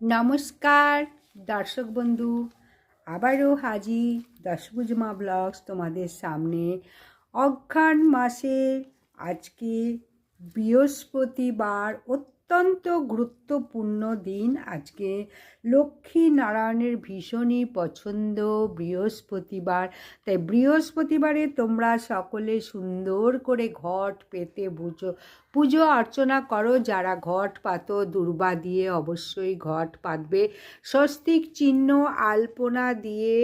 নমস্কার দর্শক বন্ধু। আবারও হাজি দশভুজমা ব্লগস তোমাদের সামনে অঘ্রাণ মাসে আজকে বৃহস্পতিবার অত্যন্ত গুরুত্বপূর্ণ দিন আজকে। লক্ষ্মী নারায়ণের ভীষণই পছন্দ বৃহস্পতিবার। তাই বৃহস্পতিবারে তোমরা সকলে সুন্দর করে ঘট পেতে বুঝো। পুজো অর্চনা করো, যারা ঘট পাতো, দুর্বা দিয়ে অবশ্যই ঘট পাতবে। স্বস্তিক চিহ্ন, আলপনা দিয়ে,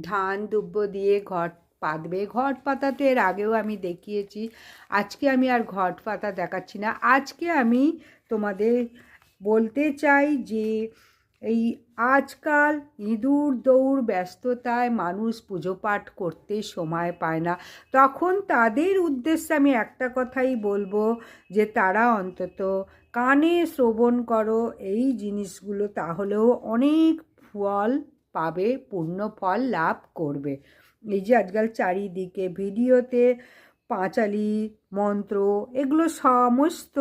ধান দুব্য দিয়ে ঘট পাতবে। ঘট পাতাতে এর আগেও আমি দেখিয়েছি। আজকে আমি আর ঘট পাতা দেখাচ্ছি না। আজকে আমি তোমাদের বলতে চাই যে এই আজকাল ইঁদুর দৌড় ব্যস্ততায় মানুষ পুজো পাঠ করতে সময় পায় না। তখন তাদের উদ্দেশ্যে আমি একটা কথাই বলব যে তারা অন্তত কানে শ্রবণ করো, এই জিনিসগুলো তাহলেও অনেক ফল পাবে, পূর্ণ ফল লাভ করবে। এই যে আজকাল চারিদিকে ভিডিওতে পাঁচালি, মন্ত্র, এগুলো সমস্ত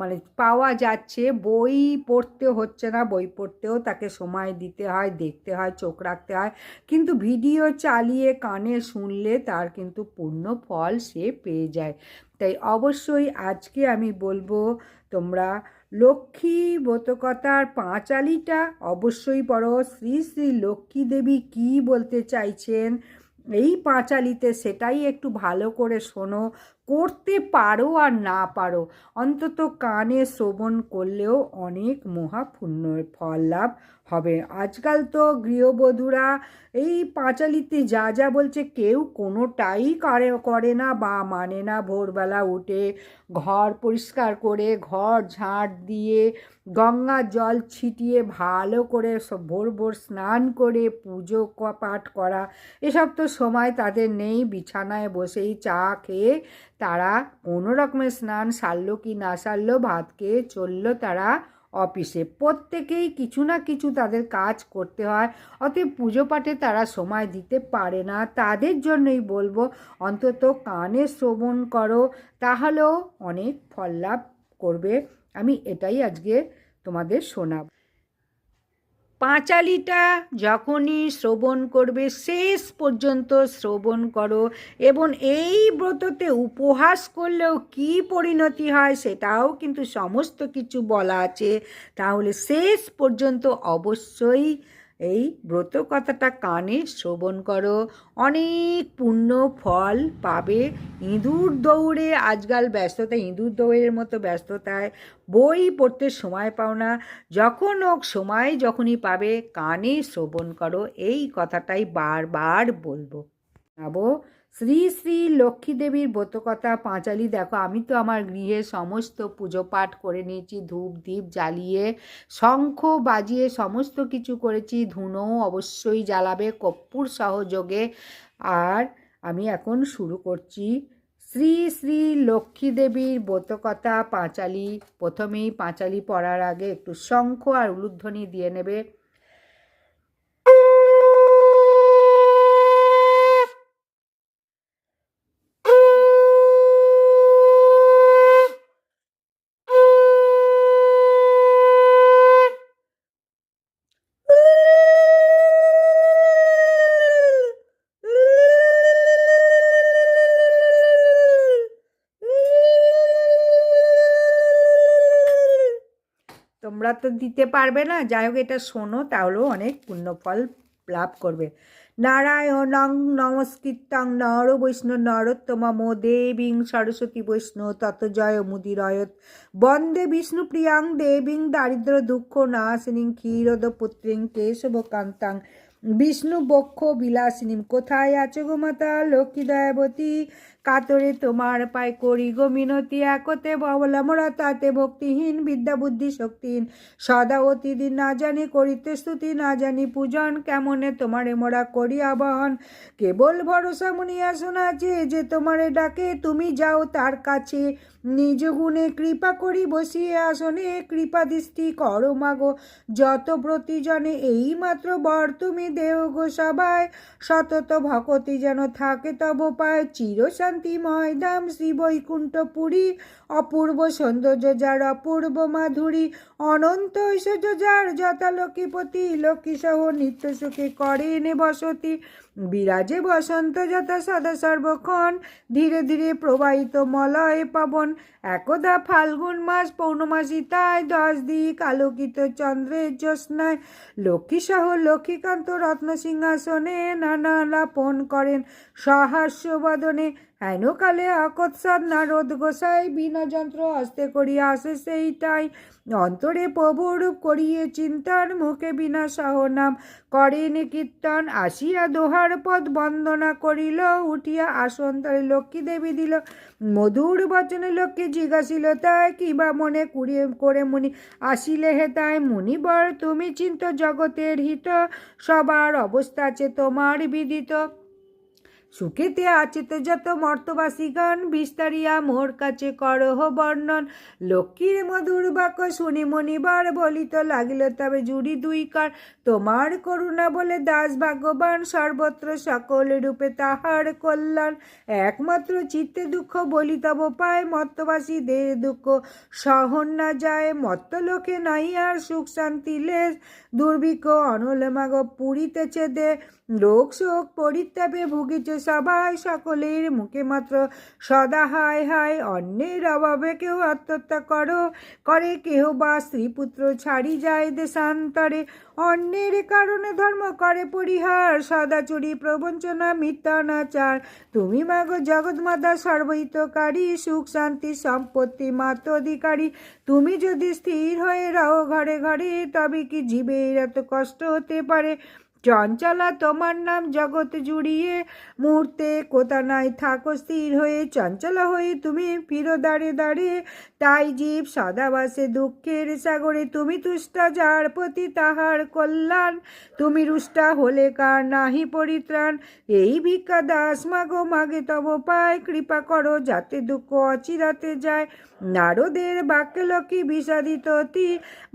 মানে পাওয়া যাচ্ছে, বই পড়তে হচ্ছে না, বই পড়তেও তাকে সময় দিতে হয়, দেখতে হয়, চোখ রাখতে হয়। কিন্তু ভিডিও চালিয়ে কানে শুনলে তার কিন্তু পূর্ণ ফল সে পেয়ে যায়। তাই অবশ্যই আজকে আমি বলব, তোমরা লক্ষ্মী ব্রতকথার পাঁচালিটা অবশ্যই পড়ো। শ্রী শ্রী লক্ষ্মী দেবী কী বলতে চাইছেন? এই পাঁচালিতে সেটাই একটু ভালো করে শোনো। করতে পারো আর না পারো। অন্তত কানে শ্রবণ করলেও অনেক মহাপুণ্য ফল লাভ হবে। আজকাল তো গৃহবধূরা এই পাঁচালিতে যা যা বলছে কেউ কোনোটাই করে করে না বা মানে না। ভোরবেলা উঠে ঘর পরিষ্কার করে ঘর ঝাঁট দিয়ে গঙ্গা জল ছিটিয়ে ভালো করে ভোর ভোর স্নান করে পুজো পাঠ করা। এসব তো সময় তাদের নেই। বিছানায় বসেই চা খেয়ে তারা কোনো রকমের স্নান সারলো কি না সারলো ভাত খেয়ে চলল তারা অফিসে। প্রত্যেকেই কিছু না কিছু তাদের কাজ করতে হয়, অতএব পুজো পাঠে তারা সময় দিতে পারে না। তাদের জন্যই বলব, অন্তত কানে শ্রবণ করো, তাহলেও অনেক ফল লাভ করবে। আমি এটাই আজকে তোমাদের শোনাব। পাঁচালিটা যখনই শ্রবণ করবে, শেষ পর্যন্ত শ্রবণ করো এবং এই ব্রততে উপহাস করলেও কি পরিণতি হয় সেটাও কিন্তু সমস্ত কিছু বলা আছে। তাহলে শেষ পর্যন্ত অবশ্যই এই ব্রত কথাটা কানে শ্রবণ করো। অনেক পুণ্য ফল পাবে। ইঁদুর দৌড়ে আজকাল ব্যস্ততা, ইঁদুর দৌড়ের মতো ব্যস্ততায় বই পড়তে সময় পাও না। যখন হোক, সময় যখনই পাবে, কানে শ্রবণ করো। এই কথাটাই বারবার বলব। শ্রী শ্রী লক্ষ্মী দেবীর ব্রতকথা পাঁচালি, দেখো আমি তো আমার গৃহে সমস্ত পুজো পাঠ করে নিয়েছি, ধূপ দ্বীপ জ্বালিয়ে, শঙ্খ বাজিয়ে সমস্ত কিছু করেছি ধুনোও অবশ্যই জ্বালাবে, কর্পূর সহযোগে। আর আমি এখন শুরু করছি শ্রী শ্রী লক্ষ্মী দেবীর ব্রতকথা পাঁচালি। প্রথমেই পাঁচালি পড়ার আগে একটু শঙ্খ আর উলুধ্বনি দিয়ে নেবে। তো দিতে পারবে না। যাই হোক, এটা শোনো, তাহলেও অনেক পুণ্যফল লাভ করবে। নারায়ণং নমস্কৃতং নর বৈষ্ণব নরোত্তমম দেবীং সরস্বতী বৈষ্ণব তত জয় মুদিরয়ত। বন্দে বিষ্ণুপ্রিয়াং দেবীং দারিদ্র দুঃখ নাশিনীং ক্ষীরদ পুত্রিং কেশব কান্তাং বিষ্ণু বক্ষ বিলাসিনী কোথায় আছো গো মাতা লক্ষ্মী দয়াবতী? কাতরে তোমার পায় করি গো মিনতি একতে ববলামরা তাতে ভক্তিহীন, বিদ্যা বুদ্ধি শক্তিহীন। সদা অতিদিন না জানি করিতে স্তুতি, না জানি পূজন, কেমনে তোমারে মোরা করি আবাহন? কেবল ভরসা মনিয়া শোনাছে যে তোমারে ডাকে, তুমি যাও তার কাছে। নিজ গুণে কৃপা করি বসিয়ে আসনে, কৃপা দৃষ্টি করো মাগো। যত প্রতিজনে এই মাত্র বর তুমি দেও গো সবাই। সতত ভকতি যেন থাকে তব পায় চির শান্তিময় ধাম শ্রী বৈকুণ্ঠপুরী। অপূর্ব সৌন্দর্য যার অপূর্ব মাধুরী। অনন্ত ঐশ্বর্য যার যথা লক্ষ্মীপতি। লক্ষ্মী সহ নিত্য সুখে করেন বসতি। বিরাজে বসন্ত যথা সদা সর্বক্ষণ। ধীরে ধীরে প্রবাহিত মলয় পাবন। একদা ফাল্গুন মাস, পৌর্ণমাসী তাই দশ দিক আলোকিত চন্দ্রের জ্যোৎস্নায়। লক্ষ্মী সহ লক্ষ্মীকান্ত রত্ন সিংহাসনে নানা লাপন করেন। সহাস্যবদনে হেনকালে আকৎসাদ নারদ গোসাই যন্ত্র হস্তে করিয়া আসে সেই সেইটাই। অন্তরে প্রভুরূপ করিয়ে চিন্তার মুখে বিনা সহ নাম করেন কীর্তন। আসিয়া দোহার পদ বন্দনা করিল, উঠিয়া আসন তারে লক্ষ্মী দেবী দিল। মধুর বচনে লক্ষ্মী জিজ্ঞাসিল, তাই কিবা মনে কুড়িয়ে করে মুনি আসিলে হে তাই? মুনিবর, তুমি চিন্ত জগতের হিত, সবার অবস্থা আছে তোমার বিদিত। সুখেতে আছে যত মর্তবাসী গান বিস্তারিয়া মোর কাছে করহ বর্ণন। লক্ষ্মীর মধুর বাক্য শুনি মনিবার বলিত, লাগিল তবে জুড়ি দুই কার। তোমার করুণা বলে দাস ভাগ্যবান, সর্বত্র সকল রূপে তাহার কল্যাণ। একমাত্র চিত্তে দুঃখ বলি তব পায় মত্তবাসী দে দুঃখ। সহন না যায় মত্ত লোকে নাই আর সুখ শান্তি লেশ। দুর্ভিক্ষ অনলমাগ পুরিতেছে দে। রোগ শোক পরিত্যাপে ভুগিছে সবাই, সকলের মুখে মাত্র সদা হায় হায়। অন্যের অভাবে কেউ আত্মহত্যা করো। করে কেহ বা স্ত্রী পুত্র ছাড়ি যায় দেশান্তরে। অন্যের কারণে ধর্ম করে পরিহার, সদাচুরি প্রবঞ্চনা মিথ্যানাচার তুমি মাগো জগৎমাতা, সর্বহিতকারী, সুখ, শান্তি, সম্পত্তি মাত্র অধিকারী তুমি যদি স্থির হয়ে রাও ঘরে ঘরে, তবে কি জীবের এত কষ্ট হতে পারে? চঞ্চলা, তোমার নাম জগৎ জুড়িয়ে মুহূর্তে কোথা নাই থাকো, স্থির হয়ে চঞ্চলা হয়ে তুমি ফিরো দাঁড়ে দাঁড়িয়ে তাই জীব সদাবাসে দুঃখের সাগরে তুমি তুষ্টা, যার প্রতি তাহার কল্যাণ। তুমি রুষ্টা হলে কার নাহি পরিত্রাণ? এই ভিক্ষা দাস মাগো, মাগে তব পায়। কৃপা করো যাতে দুঃখ অচিরাতে যায়। নারদের বাক্য লক্ষ্মী বিষাদিত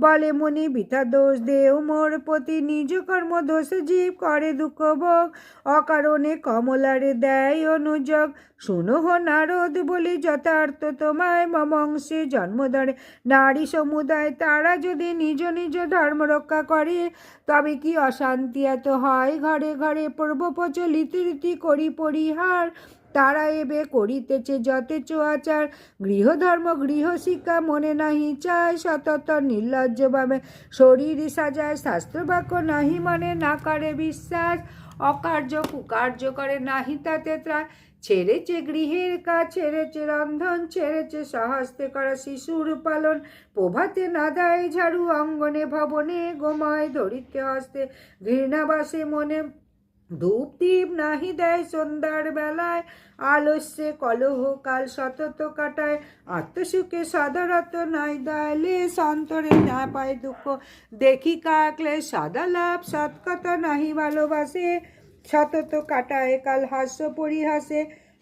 বলে মুনি, বিথা দোষ দেও মোর প্রতি। নিজ কর্ম দোষ জীব করে দুঃখ ভোগ, অকারণে কমলারে দেয় অনুযোগ শুনো হো নারদ, বলি যথার্থ তোমায় মমংসে জন্মদারে নারী সমুদায় তারা যদি নিজ নিজ ধর্ম রক্ষা করে, তবে কি অশান্তি এত হয়? ঘরে ঘরে পূর্ব প্রচলিত রীতি করি পরিহার। তারা এবে করিতেছে যথেচ আচার। গৃহধর্ম, গৃহশিক্ষা মনে নাহি চায়, সতত নির্লজ্জভাবে শরীর সাজায় শাস্ত্রবাক্য নাহি মনে না করে বিশ্বাস। অকার্য, কুকার্য করে নাহি তাতে ত্রাণ। ছেড়েছে গৃহের কাজ, ছেড়েছে রন্ধন, ছেড়েছে সহস্তে করা শিশুর পালন। প্রভাতে না দেয় ঝাড়ু অঙ্গনে, ভবনে গোমায় ধরিতে হস্তে। ঘৃণাবাসে মনে ধূপ দ্বীপ নাহি দেয় সন্ধ্যার বেলায়। আলস্যে কলহ কাল সতত কাটায়। আত্মসুখে সদারত নাই দয়ালে সন্তরে না পায় দুঃখ। দেখি কাকলে সাদা লাভ সৎকথা নাহি ভালোবাসে। সতত কাটায় কাল হাস্য পরিহাসে।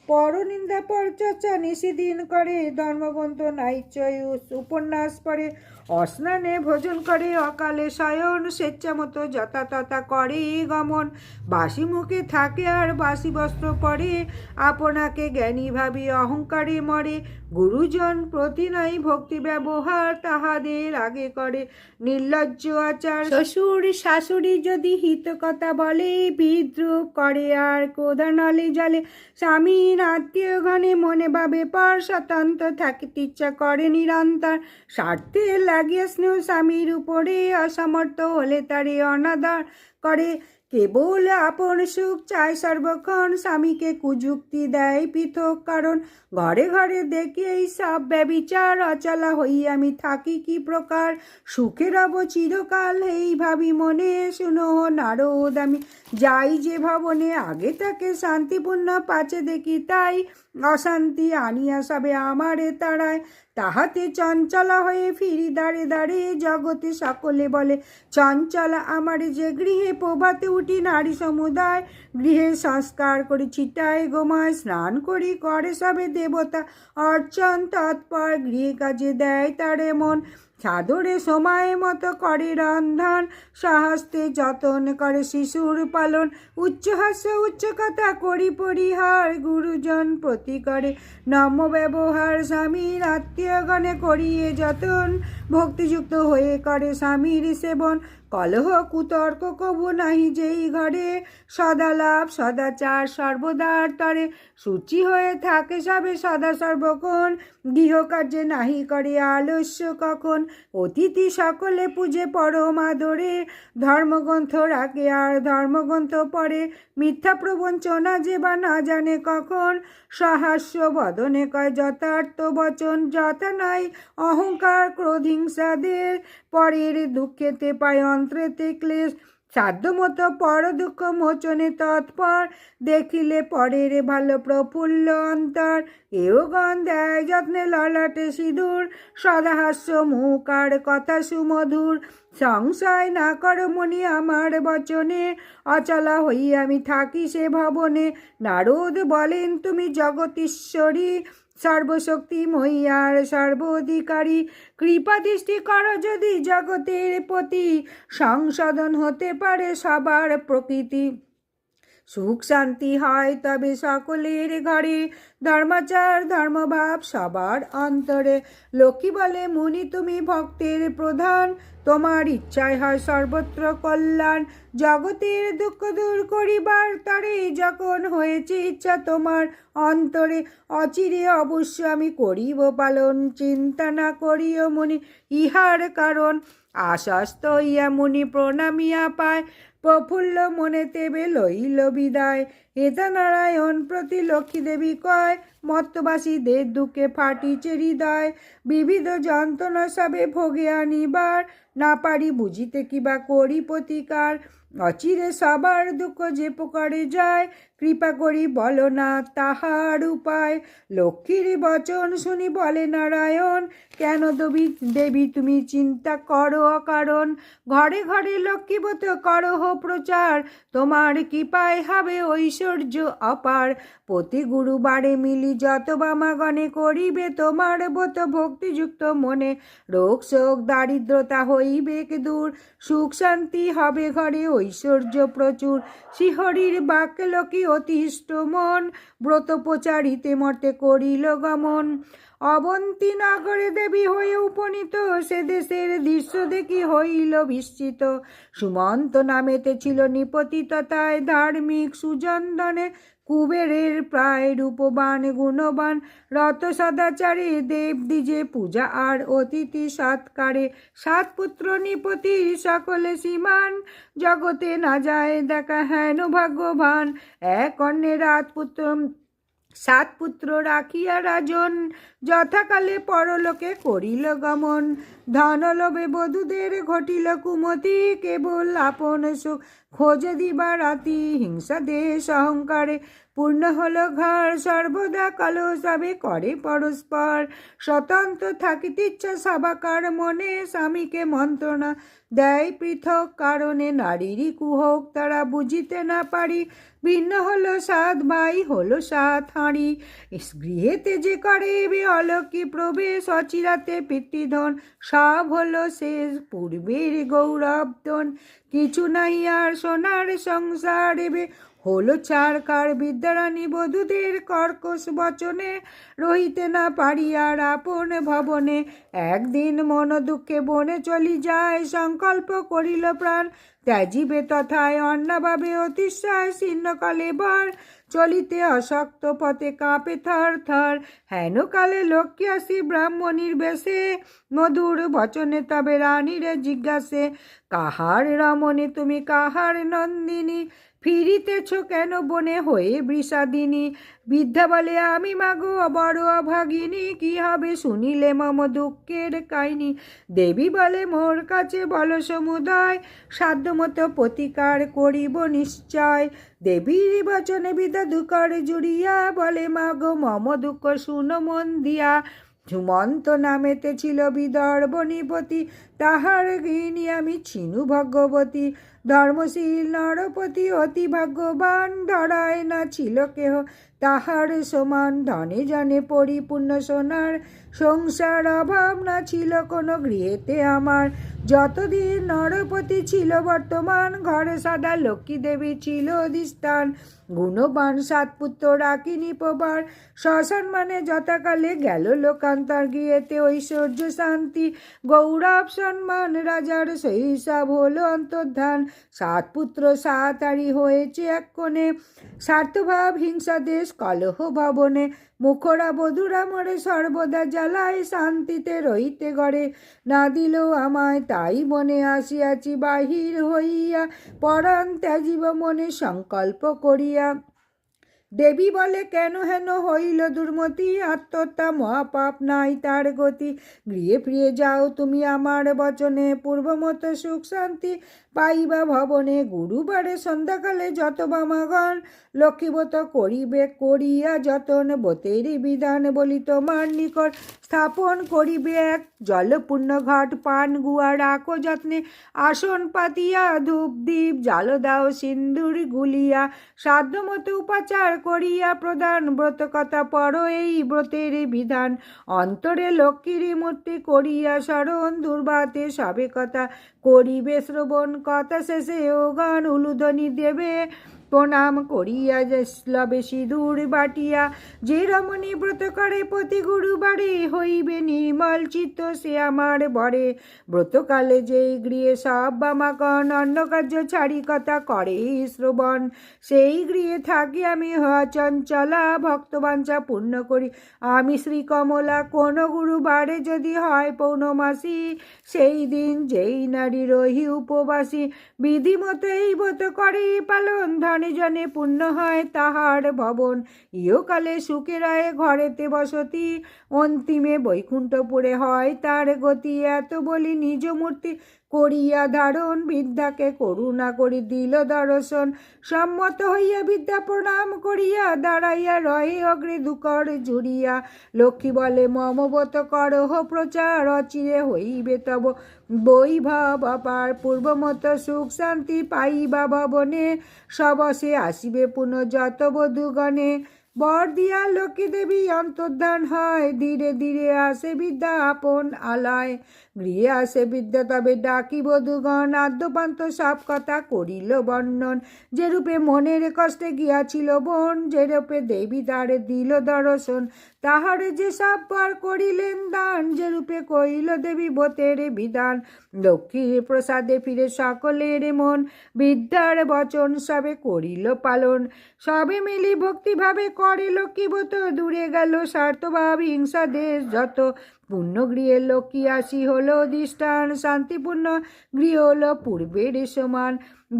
পরনিন্দা পরচর্চা নিষিদিন করে। ধর্মগ্রন্থ নাইচয় উপন্যাস পড়ে। অস্নানে ভোজন করে অকালে শয়ন, স্বেচ্ছামতো যথাতথা করে গমন। বাসি মুখে থাকে আর বাসি বস্ত্র পরে, আপনাকে জ্ঞানী ভাবি অহংকারে মরে। গুরুজন প্রতি নাই ভক্তি ব্যবহার তাহাদের আগে করে। নির্লজ্জ আচার শ্বশুর শাশুড়ি যদি হিত কথা বলে, বিদ্রুপ করে আর কোদানলে জলে। স্বামীর আত্মীয় গণে মনে ভাবে পর স্বতন্ত্র থাকিতে ইচ্ছা করে নিরন্তর। স্বার্থে লাগিয়ে স্নেহ স্বামীর উপরে অসমর্থ হলে তারে অনাদর করে। কেবল আপন সুখ চায় সর্বক্ষণ স্বামীকে কুযুক্তি দেয় পৃথক কারণ। ঘরে ঘরে দেখি এই সব ব্যবিচার অচলা হই আমি থাকি কি প্রকার? সুখের রব চিরকাল, এই ভাবি মনে। শুনো নারদ, আমি যাই যে ভবনে, আগে তাকে শান্তিপূর্ণ পাচে দেখি তাই। অশান্তি আনিয়া সবে আমারে তাড়ায়। তাহাতে চঞ্চলা হয়ে ফিরি দাঁড়ে দাঁড়ে, জগতে সকলে বলে, চঞ্চলা, আমার যে গৃহে প্রভাতে উঠি নারী সমুদায়, গৃহে সংস্কার করি, ছিটায় গোমায়, স্নান করি, করে সবে দেবতা। অর্চন তৎপর গৃহে কাজে দেয় তারে মন। চাদরে সময় মতো করে রন্ধন, সহস্তে যতন করে শিশুর পালন, উচ্চ হাস্য, উচ্চ কথা করি পরিহার গুরুজন প্রতি করে। নম ব্যবহার স্বামীর আত্মীয়গণে করিয়ে যতন ভক্তিযুক্ত হয়ে করে স্বামীর সেবন। কলহ, কুতর্ক কবু নাহি যেই ঘরে। সদা সদালাভ সদাচার সর্বদার তরে। সূচি হয়ে থাকে সবে সদা সর্বক্ষণ। গৃহকার্যে নাহি করে আলস্য কখন। অতিথি সকলে পূজে পরম আদরে। ধর্মগ্রন্থ রাখে আর ধর্মগ্রন্থ পড়ে। মিথ্যা প্রবঞ্চনা যে বা না জানে কখন। সহাস্য বদনে কয় যথার্থ বচন। যথা নাই অহংকার ক্রোধিংসাদের পরের দুঃখেতে পায় অন্ত্রেতে ক্লেশ। সাধ্যমতো পর দুঃখ মোচনে তৎপর, দেখিলে পরের ভালো প্রফুল্ল অন্তর। এও দেয় যত্নে ললাটে সিঁদুর, সদাহাস্য মুখ আর কথা সুমধুর। সংশয় না কর মনি আমার বচনে, অচলা হই আমি থাকি সে ভবনে। নারদ বলেন, তুমি জগতীশ্বরী সর্বশক্তি মহিয়ার সর্বাধিকারী। কৃপা দৃষ্টি কর যদি জগতের প্রতি সংশোধন হতে পারে সবার প্রকৃতি। সুখ শান্তি হয় তবে সকলের ঘরে। ধর্মাচার, ধর্মভাব সবার অন্তরে। লক্ষ্মী বলে, মুনি তুমি ভক্তের প্রধান। তোমার ইচ্ছায় হয় সর্বত্র কল্যাণ। জগতের দুঃখ দূর করিবার তরে যখন হয়েছে ইচ্ছা তোমার অন্তরে। অচিরে অবশ্য আমি করিব পালন। চিন্তা না করিও মুনি, ইহার কারণ। আশাস্ত ইয়া মুনি প্রণামিয়া পায়। প্রফুল্ল মনে তেবে লইল বিদায় হেতা নারায়ণ প্রতি লক্ষ্মী দেবী কয়, মত্তবাসীদের দুঃখে ফাটিছে হৃদয়। বিবিধ যন্ত্রণা সবে ভোগে আনিবার, না পারি বুঝিতে কিবা করি প্রতিকার। অচিরে সবার দুঃখ যে প্রকারে যায়, কৃপা করি বলো না তাহার উপায়। লক্ষ্মীর বচন শুনি বলে নারায়ণ, কেন দেবী দেবী তুমি চিন্তা করো অকারণ? ঘরে ঘরে লক্ষ্মীবত করহ প্রচার, তোমার কৃপায় হবে ঐশ্বর্য অপার। প্রতি গুরুবারে মিলি যত বামাগণে করিবে তোমার বত ভক্তিযুক্ত মনে। রোগ শোক দারিদ্রতা হইবে দূর, সুখ শান্তি হবে ঘরে ঐশ্বর্য প্রচুর। শিহরীর বাক্য লোকে অতিষ্ঠ মন, ব্রত প্রচারিতে মর্তে করিল গমন। অবন্তী নগরে দেবী হয়ে উপনীত, সে দেশের দৃশ্য দেখি হইল বিস্মিত। সুমন্ত নামেতে ছিল নিপতিততায় ধার্মিক সুজন্দনে কুবেরের প্রায় রূপবান, গুণবান, রত সদাচারী, দেব দিজে পূজা আর অতিথি সৎকারে। সাত পুত্র নিপতি, সকলে সীমান। জগতে না যায় দেখা হেন ভাগ্যবান। এক অন্যের রাত পুত্র, সাত পুত্র রাখিয়া রাজন। যথাকালে পরলোকে করিল গমন। ধনলোভে বধূদের ঘটিল কুমতি। কেবল আপন সুখ খোঁজে দিবা রাতি হিংসা, দেশ, অহংকারে পূর্ণ হল ঘর। সর্বদা কালো সবে করে পরস্পর। স্বতন্ত্র থাকিতে ইচ্ছা সবাকার মনে। স্বামীকে মন্ত্রণা দেয় পৃথক কারণে। নারীরই কুহক তারা বুঝিতে না পারি। ভিন্ন হলো সাত ভাই হলো সাত হাঁড়ি। গৃহেতে যে করে অলকি প্রবেশ অচিরাতে পিতৃধন সব হলো শেষ পূর্বের গৌরবধন কিছু নাই আর সোনার সংসার হলো চারকার বিদ্যারানী বধূদের কর্কশ বচনে, রহিতে না পারি আর আপন ভবনে। একদিন মন দুঃখে বনে চলি যায়, সংকল্প করিল প্রাণ। ত্যাজিবে তথায় অন্নাভাবে অতিশয় শীর্ণকালে বার। চলিতে অশক্ত পথে কাঁপে থর থর। হেন কালে লক্ষ্মী আসি ব্রাহ্মণীর বেশে। মধুর বচনে তবে রানীরে জিজ্ঞাসে, কাহার রমণী তুমি, কাহার নন্দিনী? ফিরিতেছ কেন বনে হয়ে বৃষাদিনী? বৃদ্ধা বলে, আমি মাগো বড় অভাগিনী কি হবে শুনিলে মম দুঃখের কাহিনী? দেবী বলে, মোর কাছে বল সমুদায়, সাধ্যমতো প্রতিকার করিব নিশ্চয়। দেবীর বচনে বিদা দুকর জুড়িয়া বলে, মাগো মম দুঃখ শুনো মন দিয়া। ঝুমন্ত নামেতে ছিল বিদর্ভ নিপতি তাহার গৃহিণী আমি ছিনু ভগবতী ধর্মশীল নরপতি অতি ভাগ্যবান ধরায় না ছিল কেহ। তাহার সমান ধনে জনে পরিপূর্ণ সোনার। সংসার অভাব না ছিল কোনো গৃহেতে আমার। যতদিন নরপতি ছিল বর্তমান, ঘরে সাদা লক্ষ্মী দেবী ছিল অধিষ্ঠান। গুণবান সাত পুত্র রাখিনি প্রবার শ্মশান মানে যথাকালে গেল লোকান্তর গিয়েতে ঐশ্বর্য শান্তি। গৌরব সম্মান রাজার সেই হিসাব হলো অন্তর্ধান। সাত পুত্র, সাত আরি হয়েছে এক কোণে। স্বার্থভাব হিংসা, দেশ, কলহ, ভবনে। মুখরা, বধুরা মরে সর্বদা জ্বালায় শান্তিতে রহিতে গড়ে। না দিলেও আমায় তাই মনে আসিয়াছি, বাহির হইয়া পরাণ ত্যাজিব মনে সংকল্প করিয়া। দেবী বলে, কেন হেন হইল দুর্মতি? আত্মহত্যা মহাপাপ নাই তার গতি। গৃহে ফিরে যাও তুমি আমার বচনে। পূর্বমত সুখ শান্তি পাইবা ভবনে। গুরুবারে সন্ধ্যাকালে যত বামাগণ লক্ষ্মীবত করিবে, করিয়া যতন বতেরি বিধান বলি তোমার নিকট। স্থাপন করিবে এক জলপূর্ণ ঘট, পান গুয়া রাখো যত্নে। আসন পাতিয়া ধূপ দ্বীপ জাল দাও সিন্দুর গুলিয়া। সাধ্যমতো উপাচার করিয়া প্রদান। ব্রত কথা পর এই ব্রতের বিধান। অন্তরে লক্ষ্মীর মূর্তি করিয়া স্মরণ দুর্বাতে সবে কথা করিবে শ্রবণ। কথা শেষে ও গান উলুধনি দেবে। প্রণাম করিয়া যে লবে সিঁদুর বাটিয়া। যে রমণী ব্রত করে প্রতি গুরুবারে হইবে নির্মল চিত্ত, সে আমার বরে। ব্রতকালে যে গৃহে সব বামাকন অন্য কার্য ছাড়ি কথা করে শ্রবণ, সেই গৃহে থাকি আমি চঞ্চলা ভক্তবাঞ্ছা পূর্ণ করি। আমি শ্রী কমলা কোন গুরুবারে যদি হয় পৌর্ণমাসী সেই দিন যেই নারী রহি উপবাসী, বিধিমতো এই ব্রত করে পালন ধনে জনে জনে পূর্ণ হয় তাহার ভবন। ইহকালে সুখে রায় ঘরেতে বসতি, অন্তিমে বৈকুণ্ঠপুরে হয় তার গতি। এত বলি নিজ মূর্তি করিয়া ধারণ, বিদ্যাকে করুণা করি, দিল দর্শন। সম্মত হইয়া বিদ্যা প্রণাম করিয়া দাঁড়াইয়া রহে অগ্রে দুকর জুড়িয়া লক্ষ্মী বলে, মমবত করহ প্রচার, অচিরে হইবে তব বৈভব অপার। পূর্বমত সুখ শান্তি পাইবা ভবনে, সবসে আসিবে পুনঃ যত বধূগণে। বর দিয়া লক্ষ্মী দেবী অন্তর্ধান হয়, ধীরে ধীরে আসে বিদ্যা আপন আলায়। গৃহে আসে বিদ্যা, তবে ডাকি বধূগণ। আদ্যপান্ত সব কথা করিল বর্ণন। যেরূপে মনের কষ্টে গিয়াছিল বোন, যেরূপে দেবী তারে দিল দর্শন, তাহারে যে সব পার করিলেন দান, যেরূপে কইল দেবী বোতের বিধান। লক্ষ্মীর প্রসাদে ফিরে সকলের মন, বিদ্যার বচন সবে করিল পালন। সবে মিলি ভক্তিভাবে করে লক্ষ্মীবত দূরে গেল স্বার্থভাব, হিংসা, দেশ, যত পুণ্যগৃহে লক্ষ্মী আসি হলো অধিষ্ঠান, শান্তিপূর্ণ গৃহ হলো পূর্বের সমান।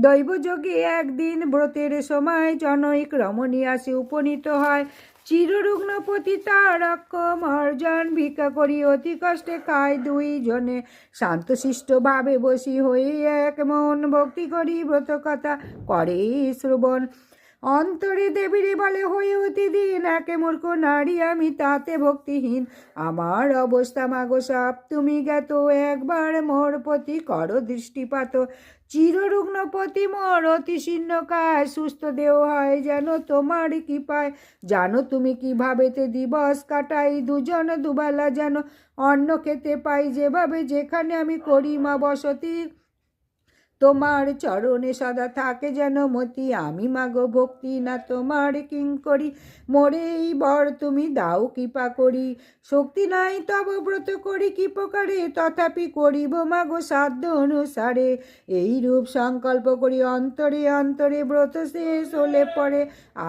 দৈবযোগে একদিন ব্রতের সময় জনৈক রমণী আসি উপনীত হয়। চিররুগ্নপতি তার অক্ষম অর্জন ভিক্ষা করি অতি কষ্টে খায় দুই জনে শান্তশিষ্ট ভাবে বসি হয়ে এক মন ভক্তি করি ব্রত কথা করে শ্রবণ। অন্তরে দেবীরে বলে হয়ে অতি দিন একে মূর্খ নারী, আমি তাতে ভক্তিহীন। আমার অবস্থা মাগো সাপ, তুমি জ্ঞাত, একবার মোর প্রতি কর দৃষ্টিপাত। চিররুগ্নপতি মোর অতি শীর্ণকায় সুস্থ দেহ হয় যেন তোমার কি পায় জানো তুমি কিভাবেতে দিবস কাটাই, দুজন দুবেলা যেন অন্ন খেতে পাই, যেভাবে যেখানে আমি করি মা বসতি। তোমার চরণে সদা থাকে যেন মতি, আমি মাগো ভক্তি, না তোমার কিং করি। মোরে এই বর, তুমি দাও কৃপা করি। শক্তি নাই তব ব্রত করি, কি প্রকারে তথাপি করিব মাগো সাধ্য অনুসারে। এই রূপ সংকল্প করি, অন্তরে অন্তরে ব্রত শেষ হলে পরে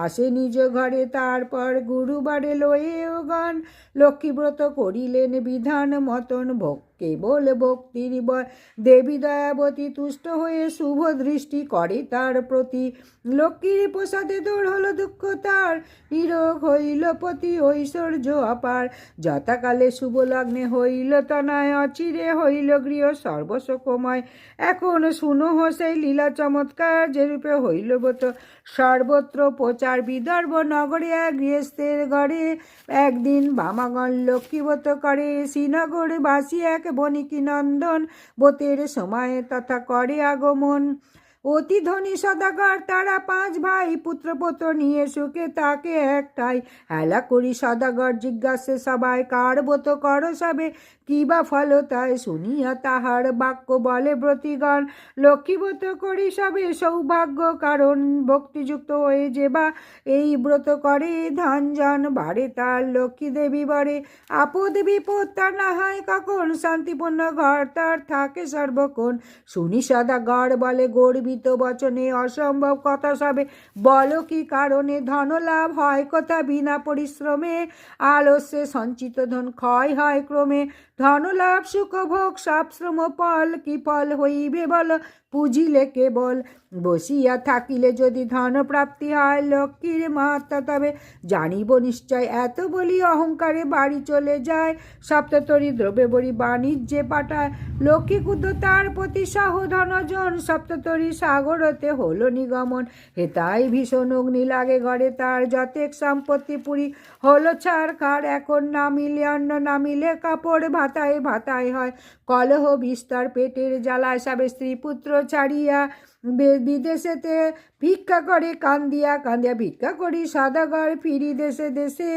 আসে নিজ ঘরে, তারপর গুরুবারে লয়ে গান লক্ষ্মীব্রত করিলেন বিধান মতন ভক্ত কেবল ভক্তির বয় দেবী দয়াবতী তুষ্ট হয়ে শুভ দৃষ্টি করে তার প্রতি। লক্ষ্মীর প্রসাদে দূর হলো দুঃখ তার। নিরোগ হইল পতি ঐশ্বর্য অপার। যথাকালে শুভ লগ্নে হইল তনয়, অচিরে হইল গৃহ সর্বশোকময় এখন শুনো সেই লীলা চমৎকার যেরূপে হইল বত সর্বত্র প্রচার বিদর্ভ নগরে গৃহস্থের ঘরে। একদিন বামাগণ লক্ষ্মীবত করে। শ্রীনগর বাসী এক বণিকী নন্দন বোতের সময়ে তথা করে আগমন। অতি ধনী সদাগর, তারা পাঁচ ভাই পুত্র পুত্রপত্র নিয়ে সুখে তাকে একটাই। হেলা করি সদাগর, জিজ্ঞাসে সবাই, কার ব্রত কর সবে? কি বা ফল তাই? শুনিয়া তাহার বাক্য বলে ব্রতিগণ, লক্ষ্মীব্রত করি সবে, সৌভাগ্য কারণ ভক্তিযুক্ত হয়ে যে বা এই ব্রত করে, ধন জন বাড়ে তার লক্ষ্মী দেবী বাড়ে। আপদ বিপদ তার না হয় কখন? শান্তিপূর্ণ ঘর তার থাকে সর্বক্ষণ। শুনি সদা গড় বলে গর্বিত বচনে অসম্ভব কথা সবে। বলো কি কারণে ধনলাভ হয় কথা? বিনা পরিশ্রমে। আলস্যে সঞ্চিত ধন ক্ষয় হয় ক্রমে। ধনলাভ সুখভোগ সব শ্রম ফল, কি ফল হইবে বল? পুজিলে কেবল। বসিয়া থাকিলে যদি ধন প্রাপ্তি হয়, লক্ষ্মীর মাত্রা তবে জানিব নিশ্চয়। এত বলি অহংকারে বাড়ি চলে যায়। সপ্ততরী দ্রব্যে বড়ি বাণিজ্যে পাঠায়। লক্ষ্মী ক্ষুদ্র তার প্রতি সহ ধনজন সপ্ততরী সাগরতে হলো নিগমন। হেতাই ভীষণ অগ্নি লাগে ঘরে তার। যতেক সম্পত্তি পুরী হলো ছাড় খার এখন নামিলে, অন্ন নামিলে কাপড় ভাতায় ভাতায় হয়। কলহ বিস্তর পেটের জ্বালা সবে স্ত্রী পুত্র ছাড়িয়া বিদেশেতে ভিক্ষা করে কান্দিয়া কান্দিয়া ভিক্ষা করি। সদাগর ফিরি দেশে দেশে,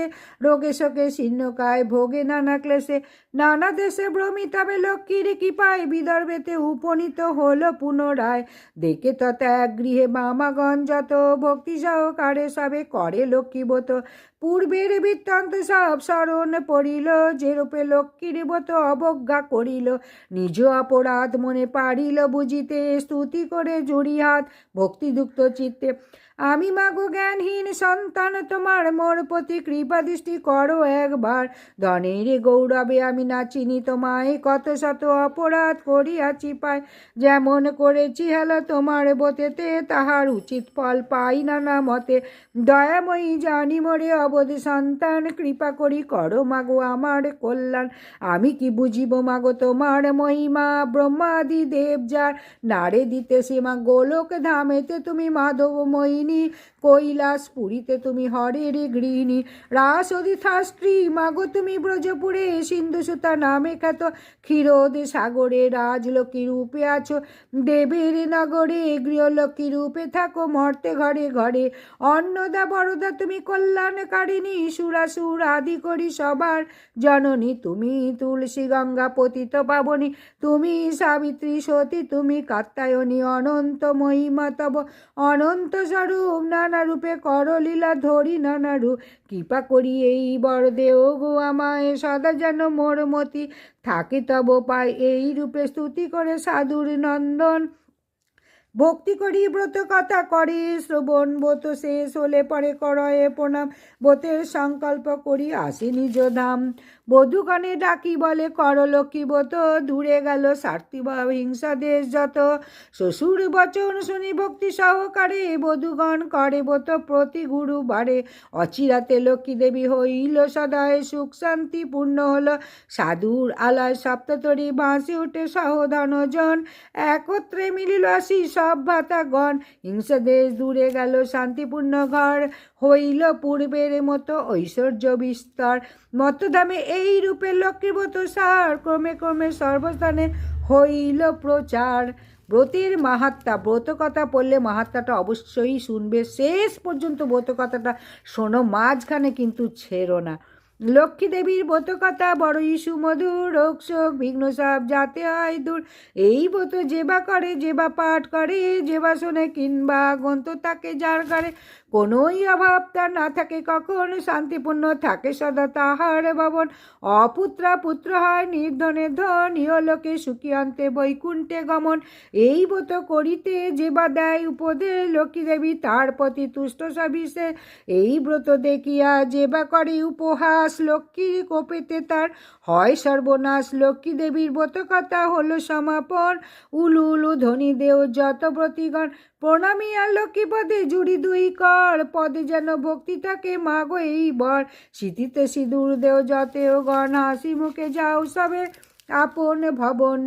রোগে শোকে শীর্ণকায় ভোগে নানা ক্লেশে। নানা দেশে ভ্রমি তবে লক্ষ্মীর কৃপায়, বিদর্ভেতে উপনীত হলো পুনরায়। দেখে তত এক গৃহে মামাগণ যত ভক্তি সহকারে সবে করে লক্ষ্মীবত পূর্বের বৃত্তান্ত সব স্মরণ পড়িল যেরূপে লক্ষ্মীর মত অবজ্ঞা করিল। নিজ অপরাধ মনে পারিল বুঝিতে, স্তুতি করে জুড়ি হাত ভক্তিযুক্ত চিত্তে আমি মাগো জ্ঞানহীন সন্তান, তোমার মোর প্রতি কৃপা দৃষ্টি করো একবার। ধনের গৌরবে আমি নাচিনি তোমায় কত শত অপরাধ করিয়াছি পাই। যেমন করেছি হেলা তোমার বোতেতে, তাহার উচিত ফল পাই নানা মতে। দয়াময়ী জানি মরে অবধ সন্তান, কৃপা করি করো মাগো আমার কল্যাণ। আমি কি বুঝিব মাগো তোমার মহিমা, ব্রহ্মাদি দেব যার নারে দিতে সীমা গোলক ধামেতে তুমি মাধব মোহিনী কৈলাস পুরীতে তুমি হরের গৃহিণী। রাস অধিথা স্ত্রী মাগো তুমি ব্রজপুরে সিন্ধু সুতা নামে খ্যাত, ক্ষীরোদ সাগরে রাজলক্ষ্মী রূপে আছো। দেবের নগরে গৃহলক্ষ্মী রূপে থাকো, মর্তে ঘরে ঘরে। অন্নদা, বরদা তুমি কল্যাণকারিণী, সুরাসুর আদি করি সবার জননী। তুমি তুলসী গঙ্গা পতিত পাবনী, তুমি সাবিত্রী সতী, তুমি কাত্তায়নী অনন্ত মহিমা তব। অনন্ত স্বরূপ নানা রূপে করলীলা ধরি নানা রূপ কৃপা করি এই বড় দেও গো আমায়, সদা যেন মোর মতি থাকে তব পায়। এই রূপে স্তুতি করে সাধুর নন্দন। ভক্তি করি, ব্রত কথা করি, শ্রবণ ব্রত শেষ হলে পরে করয়ে প্রণাম ব্রতের সংকল্প করি, আসি নিজ ধাম। বধুগণে ডাকি বলে, করলক্ষ্মী ব্রত দূরে গেল স্বার্থীভাব হিংসা দেশ যত। শ্বশুর বচন শুনি ভক্তি সহকারে, বধূগণ করে ব্রত প্রতি গুরু বারে অচিরাতে লক্ষ্মী দেবী হইল সদায়, সুখ শান্তি পূর্ণ হলো। সাধুর আলায় সপ্ততরী বাঁশি উঠে সহধনজন একত্রে মিলিল আসি সব ভাতাগণ হিংসা দেশ দূরে গেল, শান্তিপূর্ণ ঘর হইল পূর্বের মতো ঐশ্বর্য বিস্তার মতধামে এই রূপে লক্ষ্মীব্রত সার ক্রমে ক্রমে সর্বস্থানে হইল প্রচার। ব্রতের মাহাত্মা ব্রত কথা পড়লে মাহাত্মাটা অবশ্যই শুনবে। শেষ পর্যন্ত ব্রত কথাটা শোনো, মাঝখানে কিন্তু ছেড়ো না। লক্ষ্মী দেবীর ব্রত কথা বড়ই সুমধুর রোগ শোক, বিঘ্ন সব যাতে হয় দূর। এই ব্রত যেবা করে যেবা পাঠ করে যেবা শোনে কিংবা গন্ত তাকে যার করে কোনোই অভাব তার না থাকে কখন, শান্তিপূর্ণ থাকে সদা তাহার ভবন। অপুত্রা পুত্র হয় নির্ধনে ধন, ইহলোকে সুখী আনতে বৈকুণ্ঠে গমন। এই ব্রত করিতে যে বা দেয় উপদেশ লক্ষ্মী দেবী তার প্রতি তুষ্ট সবিষে এই ব্রত দেখিয়া যে বা করে উপহাস লক্ষ্মীর কোপেতে তার হয় সর্বনাশ। লক্ষ্মী দেবীর ব্রতকথা হলো সমাপন। উলু উলু ধনী দেও যত প্রতিগণ। প্রণামী আর লক্ষ্মী পদে জুড়ি দুই কর। পদে যেন ভক্তি থাকে মাগো এই বর। সিঁথিতে সিঁদুর দেও যতেও গণ। হাসি মুখে যাও সবে। আপন ভবন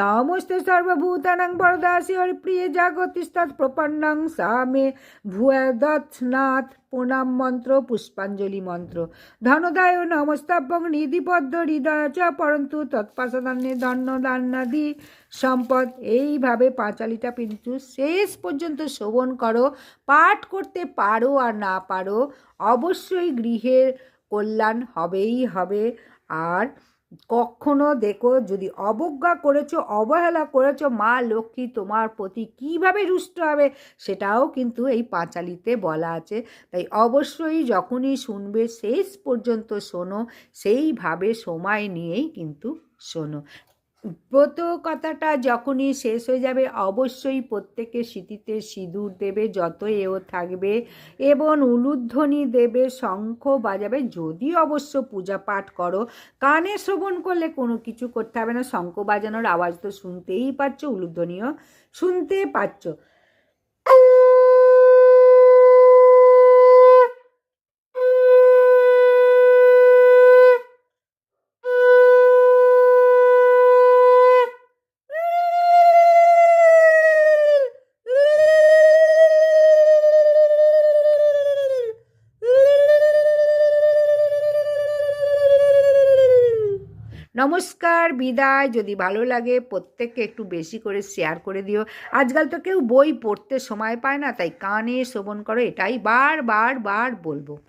নমস্তে সর্বভূতানাং বরদাসি হরিপ্রিয়ে জাগতিস্তৎ প্রপন্নং সা মে ভূয়দৎনাথ প্রণাম মন্ত্র পুষ্পাঞ্জলি মন্ত্র। ধনদায় নমস্তাভ্যং নিধিবদ্ধ হৃদয় চ পরন্তু তৎপাশদান্যে ধন্য দান্নাদি সম্পদ। এইভাবে পাঁচালিটা কিন্তু শেষ পর্যন্ত শোভন করো, পাঠ করতে পারো আর না পারো, অবশ্যই গৃহের কল্যাণ হবেই হবে। আর কখনো দেখো যদি অবজ্ঞা করেছ, অবহেলা করেছ, মা লক্ষ্মী তোমার প্রতি কীভাবে রুষ্ট হবে সেটাও কিন্তু এই পাঁচালিতে বলা আছে। তাই অবশ্যই যখনই শুনবে শেষ পর্যন্ত শোনো, সেইভাবে সময় নিয়েই কিন্তু শোনো। ব্রত কথাটা যখনই শেষ হয়ে যাবে, অবশ্যই প্রত্যেকে স্মৃতিতে সিঁদুর দেবে যত এও থাকবে, এবং উলুধ্বনি দেবে, শঙ্খ বাজাবে। যদি অবশ্য পূজা পাঠ করো, কানে শ্রবণ করলে কোনো কিছু করতে হবে না। শঙ্খ বাজানোর আওয়াজ তো শুনতেই পাচ্ছ, উলুধ্বনিও শুনতে পাচ্ছ নমস্কার বিদায়। যদি ভালো লাগে প্রত্যেককে একটু বেশি করে শেয়ার করে দিও। আজকাল তো কেউ বই পড়তে সময় পায় না, তাই কানে শ্রবণ করো, এটাই বার বার বার বলব।